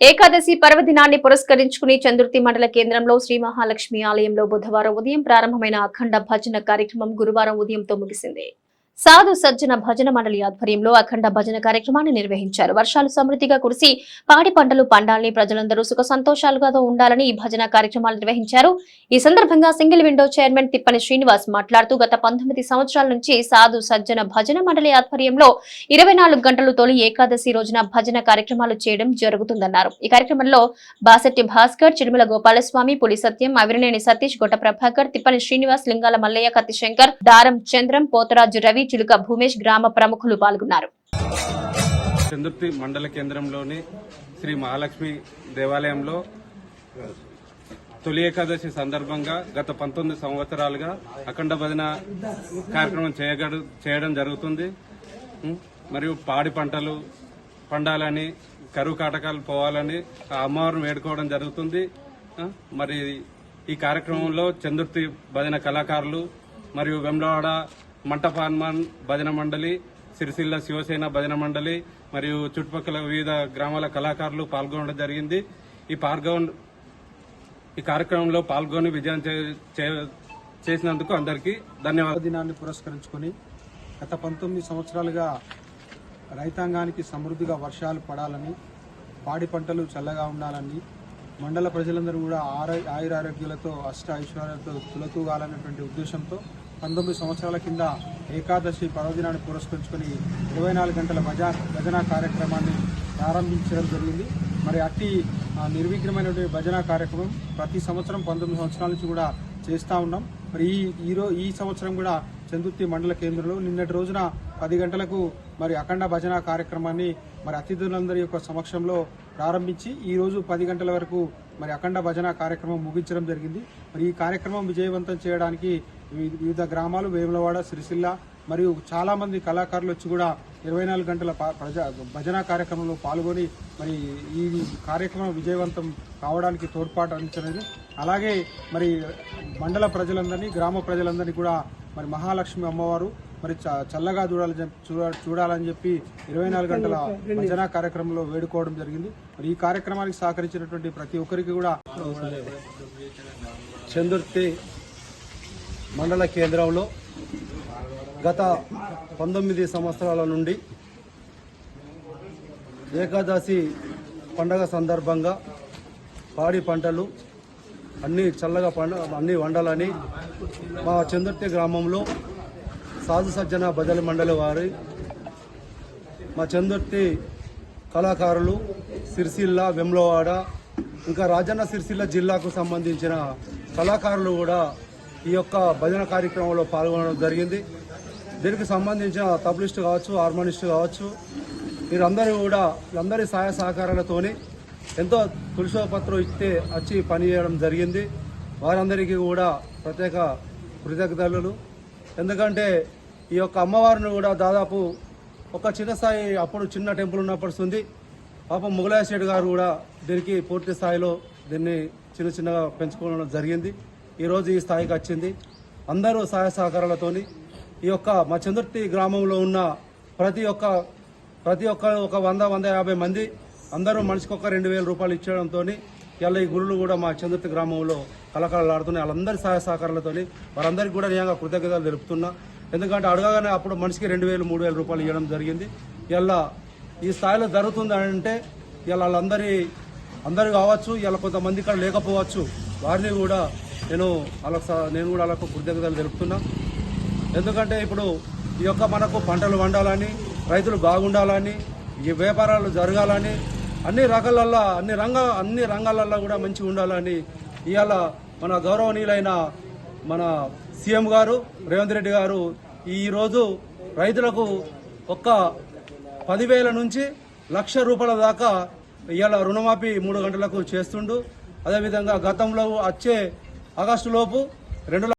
ఏకాదశి పర్వదినాన్ని పురస్కరించుకుని చంద్రుతి మండల కేంద్రంలో శ్రీ మహాలక్ష్మి ఆలయంలో బుధవారం ఉదయం ప్రారంభమైన అఖండ భజన కార్యక్రమం గురువారం ఉదయంతో ముగిసింది. సాధు సజ్జన భజన మండలి ఆధ్వర్యంలో అఖండ భజన కార్యక్రమాన్ని నిర్వహించారు. వర్షాలు సమృద్ధిగా కురిసి పాడి పంటలు పండాలని ప్రజలందరూ సుఖ సంతోషాలుగా ఉండాలని ఈ భజన కార్యక్రమాలు నిర్వహించారు. ఈ సందర్భంగా single window chairman Tippani Srinivas మాట్లాడుతూ గత పంతొమ్మిది సంవత్సరాల నుంచి సాధు సజ్జన భజన మండలి ఆధ్వర్యంలో ఇరవై నాలుగు గంటలు తొలి ఏకాదశి రోజున భజన కార్యక్రమాలు చేయడం జరుగుతుందన్నారు. ఈ కార్యక్రమంలో బాసెట్టి భాస్కర్ చిరుమల గోపాలస్వామి పులి సత్యం అవిరనేని సతీష్ గొట్ట ప్రభాకర్ తిప్పని శ్రీనివాస్ లింగాల మల్లయ్య కత్తి శంకర్ దారం చంద్రం పోతరాజు రవి చిలుక భూమేష్ గ్రామ ప్రముఖులు పాల్గొన్నారు. చందుర్తి మండల కేంద్రంలోని శ్రీ మహాలక్ష్మి దేవాలయంలో తొలి ఏకాదశి సందర్భంగా గత పంతొమ్మిది సంవత్సరాలుగా అఖండ భజన కార్యక్రమం చేయగడు చేయడం జరుగుతుంది. మరియు పాడి పంటలు పండాలని కరువు కాటకాలు పోవాలని అమ్మవారిని వేడుకోవడం జరుగుతుంది. మరి ఈ కార్యక్రమంలో చందుర్తి భజన కళాకారులు మరియు వెమ్లవాడ మంటపాన్మాన్ భజన మండలి సిరిసిల్ల శివసేన భజన మండలి మరియు చుట్టుపక్కల వివిధ గ్రామాల కళాకారులు పాల్గొనడం జరిగింది. ఈ పాల్గొన ఈ కార్యక్రమంలో పాల్గొని విజయం చేసినందుకు అందరికీ ధన్యవాదాలు దినాన్ని పురస్కరించుకొని గత పంతొమ్మిది సంవత్సరాలుగా రైతాంగానికి సమృద్ధిగా వర్షాలు పడాలని పాడి పంటలు చల్లగా ఉండాలని మండల ప్రజలందరూ కూడా ఆరో ఆయురారోగ్యాలతో అష్ట ఐశ్వర్యాలతో తులతూగాలనేటువంటి ఉద్దేశంతో పంతొమ్మిది సంవత్సరాల కింద ఏకాదశి పర్వదినాన్ని పురస్కరించుకొని ఇరవై నాలుగు గంటల భజా భజన కార్యక్రమాన్ని ప్రారంభించడం జరిగింది. మరి అట్టి నిర్విఘ్నమైనటువంటి భజన కార్యక్రమం ప్రతి సంవత్సరం పంతొమ్మిది సంవత్సరాల నుంచి కూడా చేస్తూ ఉన్నాం. మరి ఈ ఈరో ఈ సంవత్సరం కూడా చందుర్తి మండల కేంద్రంలో నిన్నటి రోజున పది గంటలకు మరి అఖండ భజన కార్యక్రమాన్ని మరి అతిథులందరి యొక్క సమక్షంలో ప్రారంభించి ఈ రోజు పది గంటల వరకు మరి అఖండ భజన కార్యక్రమం ముగించడం జరిగింది. మరి ఈ కార్యక్రమం విజయవంతం చేయడానికి వివిధ గ్రామాలు వేములవాడ సిరిసిల్ల మరియు చాలా మంది కళాకారులు వచ్చి కూడా ఇరవై నాలుగు గంటల పా- ప్రజా భజన కార్యక్రమంలో పాల్గొని మరి ఈ కార్యక్రమం విజయవంతం కావడానికి తోడ్పాటు అందించినది అలాగే మరి మండల ప్రజలందరినీ గ్రామ ప్రజలందరినీ కూడా మరి మహాలక్ష్మి అమ్మవారు మరి చ- చల్లగా చూడాలని చెప్పి- చూడ- చూడాలని చెప్పి ఇరవై నాలుగు గంటల భజన కార్యక్రమంలో వేడుకోవడం జరిగింది. మరి ఈ కార్యక్రమానికి సహకరించినటువంటి ప్రతి ఒక్కరికి కూడా చందుర్తి మండల కేంద్రంలో గత పంతొమ్మిది సంవత్సరాల నుండి ఏకాదశి పండగ సందర్భంగా పాడి పంటలు అన్నీ చల్లగా పండ అన్నీ వండాలని మా చందుర్తి గ్రామంలో సాధు సజ్జన బదలి మండలి వారి మా చందుర్తి కళాకారులు సిరిసిల్ల వెమ్లవాడ ఇంకా రాజన్న సిరిసిల్ల జిల్లాకు సంబంధించిన కళాకారులు కూడా ఈ యొక్క భజన కార్యక్రమంలో పాల్గొనడం జరిగింది. దీనికి సంబంధించిన తబలిస్ట్ కావచ్చు హార్మోనిస్ట్ కావచ్చు వీరందరూ కూడా వీళ్ళందరి సహాయ సహకారాలతోని ఎంతో తులసోపత్రం ఇస్తే వచ్చి పని చేయడం జరిగింది. వారందరికీ కూడా ప్రత్యేక కృతజ్ఞతలు. ఎందుకంటే ఈ యొక్క అమ్మవారిని కూడా దాదాపు ఒక చిన్న స్థాయి అప్పుడు చిన్న టెంపుల్ ఉన్నప్పుడు ఉంది పాపం ముగలాయ శెట్టి గారు కూడా దీనికి పూర్తి స్థాయిలో దీన్ని చిన్న చిన్నగా పెంచుకోవడం జరిగింది. ఈరోజు ఈ స్థాయికి వచ్చింది. అందరూ సహాయ సహకారాలతోని ఈ యొక్క మా చందుర్తి గ్రామంలో ఉన్న ప్రతి ఒక్క ప్రతి ఒక్క ఒక వంద వంద యాభై మంది అందరూ మనిషికి ఒక రెండు వేల రూపాయలు ఇచ్చడంతో ఇలా ఈ గురువులు కూడా మా చంద్రుతి గ్రామంలో కళాకారులు వాళ్ళందరి సహాయ సహకారాలతోని వారందరికీ కూడా నిజంగా కృతజ్ఞతలు తెలుపుతున్నా. ఎందుకంటే అడగగానే అప్పుడు మనిషికి రెండు వేలు మూడు వేల రూపాయలు ఇవ్వడం జరిగింది. ఇలా ఈ స్థాయిలో జరుగుతుంది అంటే ఇలా వాళ్ళందరి అందరు కావచ్చు ఇలా కొంతమంది ఇక్కడ లేకపోవచ్చు వారిని కూడా నేను వాళ్ళకు నేను కూడా వాళ్ళకు కృతజ్ఞతలు తెలుపుతున్నా. ఎందుకంటే ఇప్పుడు ఈ యొక్క మనకు పంటలు వండాలని రైతులు బాగుండాలని ఈ వ్యాపారాలు జరగాలని అన్ని రకాలల్లో అన్ని రంగ అన్ని రంగాలల్లో కూడా మంచిగా ఉండాలని ఇవాళ మన గౌరవనీయులైన మన సీఎం గారు రేవంత్ రెడ్డి గారు ఈరోజు రైతులకు ఒక్క పదివేల నుంచి లక్ష రూపాయల దాకా ఇవాళ రుణమాఫీ మూడు గంటలకు చేస్తుండు. అదేవిధంగా గతంలో వచ్చే ఆగస్టు లోపు రెండు